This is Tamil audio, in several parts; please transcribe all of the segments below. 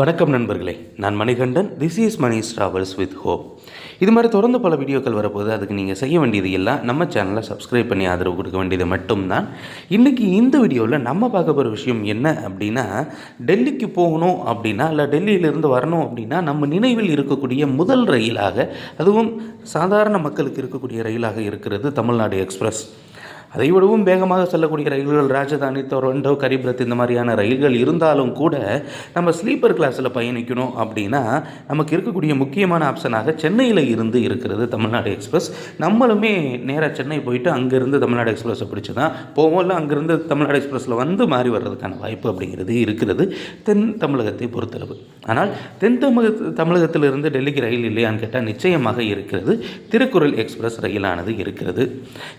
வணக்கம் நண்பர்களே. நான் Manikandan. This is Mani's travels with hope இது மாதிரி தொடர்ந்து பல வீடியோக்கள் வரப்போது அதுக்கு நீங்கள் செய்ய வேண்டியது எல்லாம் நம்ம சேனலை சப்ஸ்கிரைப் பண்ணி ஆதரவு கொடுக்க வேண்டியது மட்டும்தான். இன்றைக்கி இந்த வீடியோவில் நம்ம பார்க்க போகிற விஷயம் என்ன அப்படின்னா டெல்லிக்கு போகணும் அப்படின்னா இல்லை டெல்லியிலிருந்து வரணும் அப்படின்னா நம்ம நினைவில் இருக்கக்கூடிய முதல் ரயிலாக அதுவும் சாதாரண மக்களுக்கு இருக்கக்கூடிய ரயிலாக இருக்கிறது தமிழ்நாடு எக்ஸ்பிரஸ். அதை விடவும் வேகமாக செல்லக்கூடிய ரயில்கள் ராஜதானி டொரண்டோ கரிப்ரத் இந்த மாதிரியான ரயில்கள் இருந்தாலும் கூட நம்ம ஸ்லீப்பர் கிளாஸில் பயணிக்கணும் அப்படின்னா நமக்கு இருக்கக்கூடிய முக்கியமான ஆப்ஷனாக சென்னையில் இருந்து இருக்கிறது தமிழ்நாடு எக்ஸ்பிரஸ். நம்மளுமே நேராக சென்னை போயிட்டு அங்கேருந்து தமிழ்நாடு எக்ஸ்பிரஸை பிடிச்சி தான் போவோம்ல அங்கேருந்து தமிழ்நாடு எக்ஸ்பிரஸில் வந்து மாறி வர்றதுக்கான வாய்ப்பு அப்படிங்கிறது இருக்கிறது தென் தமிழகத்தை பொறுத்தளவு. ஆனால் தென் தமிழக தமிழகத்திலிருந்து டெல்லிக்கு ரயில் இல்லையான்னு கேட்டால் நிச்சயமாக இருக்கிறது. திருக்குறள் எக்ஸ்பிரஸ் ரயிலானது இருக்கிறது.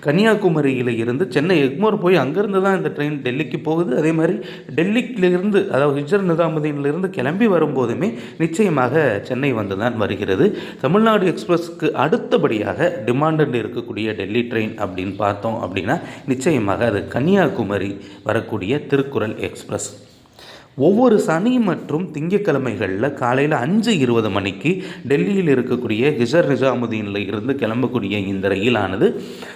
கன்னியாகுமரியில் இருந்து சென்னை எக்மோர் போய் அங்கேருந்து தான் இந்த ட்ரெயின் டெல்லிக்கு போகுது. அதே மாதிரி டெல்லிக்கிலிருந்து அதாவது ஹிஜர் நிதாமுதீன்லேருந்து கிளம்பி வரும்போதுமே நிச்சயமாக சென்னை வந்து தான் வருகிறது. தமிழ்நாடு எக்ஸ்பிரஸ்க்கு அடுத்தபடியாக டிமாண்டட் இருக்கக்கூடிய டெல்லி ட்ரெயின் அப்படின்னு பார்த்தோம் அப்படின்னா நிச்சயமாக அது கன்னியாகுமரி வரக்கூடிய திருக்குறள் எக்ஸ்பிரஸ். ஒவ்வொரு சனி மற்றும் திங்கக்கிழமைகளில் காலையில் அஞ்சு இருபது மணிக்கு டெல்லியில் இருக்கக்கூடிய ஹிசர் நிஜாமுதீனில் இருந்து கிளம்பக்கூடிய இந்த ரயிலானது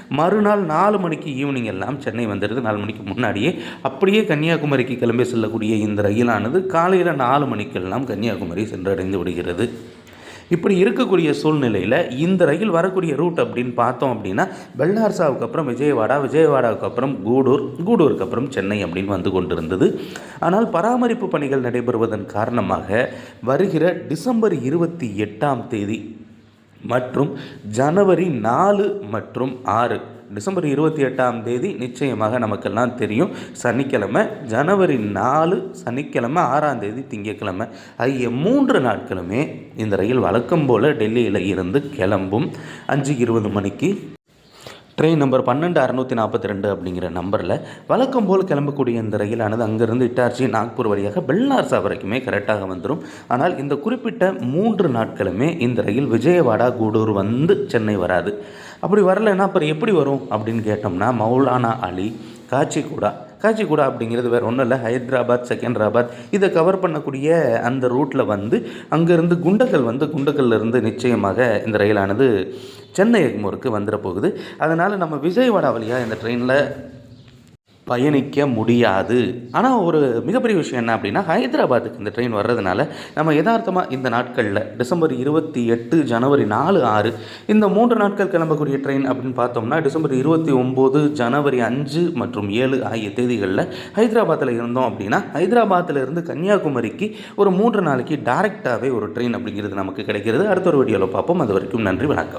மறுநாள் நாலு மணிக்கு ஈவினிங் எல்லாம் சென்னை வந்துடுது. நாலு மணிக்கு முன்னாடியே அப்படியே கன்னியாகுமரிக்கு கிளம்பி செல்லக்கூடிய இந்த ரயிலானது காலையில் நாலு மணிக்கெல்லாம் கன்னியாகுமரி சென்றடைந்து விடுகிறது. இப்படி இருக்கக்கூடிய சூழ்நிலையில் இந்த ரயில் வரக்கூடிய ரூட் அப்படின்னு பார்த்தோம் அப்படின்னா பெல்லார்சாவுக்கு அப்புறம் விஜயவாடா விஜயவாடாவுக்கு அப்புறம் கூடூர் கூடூருக்கு அப்புறம் சென்னை அப்படின்னு வந்து கொண்டிருந்தது. ஆனால் பராமரிப்பு பணிகள் நடைபெறுவதன் காரணமாக வருகிற டிசம்பர் இருபத்தி எட்டாம் தேதி மற்றும் ஜனவரி நாலு மற்றும் ஆறு டிசம்பர் இருபத்தி எட்டாம் தேதி நிச்சயமாக நமக்கெல்லாம் தெரியும். சனிக்கிழமை ஜனவரி நாலு சனிக்கிழமை ஆறாம் தேதி திங்கக்கிழமை ஆகிய மூன்று நாட்களுமே இந்த ரயில் வழக்கம் போல் டெல்லியில் இருந்து கிளம்பும். அஞ்சு இருபது மணிக்கு. ட்ரெயின் நம்பர் பன்னெண்டு அறநூற்றி நாற்பத்தி ரெண்டு அப்படிங்கிற நம்பரில் வழக்கம் போல் கிளம்பக்கூடிய இந்த ரயிலானது அங்கேருந்து இட்டார்ச்சி நாக்பூர் வழியாக பெல்லார்சா வரைக்குமே கரெக்டாக வந்துடும் ஆனால் இந்த குறிப்பிட்ட மூன்று நாட்களுமே இந்த ரயில் விஜயவாடா கூடூர் வந்து சென்னை வராது. அப்படி வரலைன்னா அப்புறம் எப்படி வரும் அப்படின்னு கேட்டோம்னா மௌலானா அலி காச்சிகூடா காச்சிகூடா அப்படிங்கிறது வேறு ஒன்றும் இல்லை. ஹைதராபாத் செகண்டராபாத் இதை கவர் பண்ணக்கூடிய அந்த ரூட்டில் வந்து அங்கேருந்து குண்டகல் வந்து குண்டக்கல்லிருந்து நிச்சயமாக இந்த ரயிலானது சென்னை எக்மோருக்கு வந்துட போகுது. அதனால் நம்ம விஜயவாடா வழியாக இந்த ட்ரெயினில் பயணிக்க முடியாது. ஆனால் ஒரு மிகப்பெரிய விஷயம் என்ன அப்படின்னா ஹைதராபாத்துக்கு இந்த ட்ரெயின் வர்றதுனால நம்ம யதார்த்தமாக இந்த நாட்களில் டிசம்பர் இருபத்தி எட்டு ஜனவரி நாலு ஆறு இந்த மூன்று நாட்கள் கிளம்பக்கூடிய ட்ரெயின் அப்படின்னு பார்த்தோம்னா டிசம்பர் இருபத்தி ஒம்பது ஜனவரி அஞ்சு மற்றும் ஏழு ஆகிய தேதிகளில் ஹைதராபாத்தில் இருந்தோம் அப்படின்னா ஹைதராபாத்தில் இருந்து கன்னியாகுமரிக்கு ஒரு மூன்று நாளைக்கு டேரெக்டாகவே ஒரு ட்ரெயின் அப்படிங்கிறது நமக்கு கிடைக்கிறது. அடுத்த ஒரு வீடியோவில் பார்ப்போம். அது வரைக்கும் நன்றி வணக்கம்.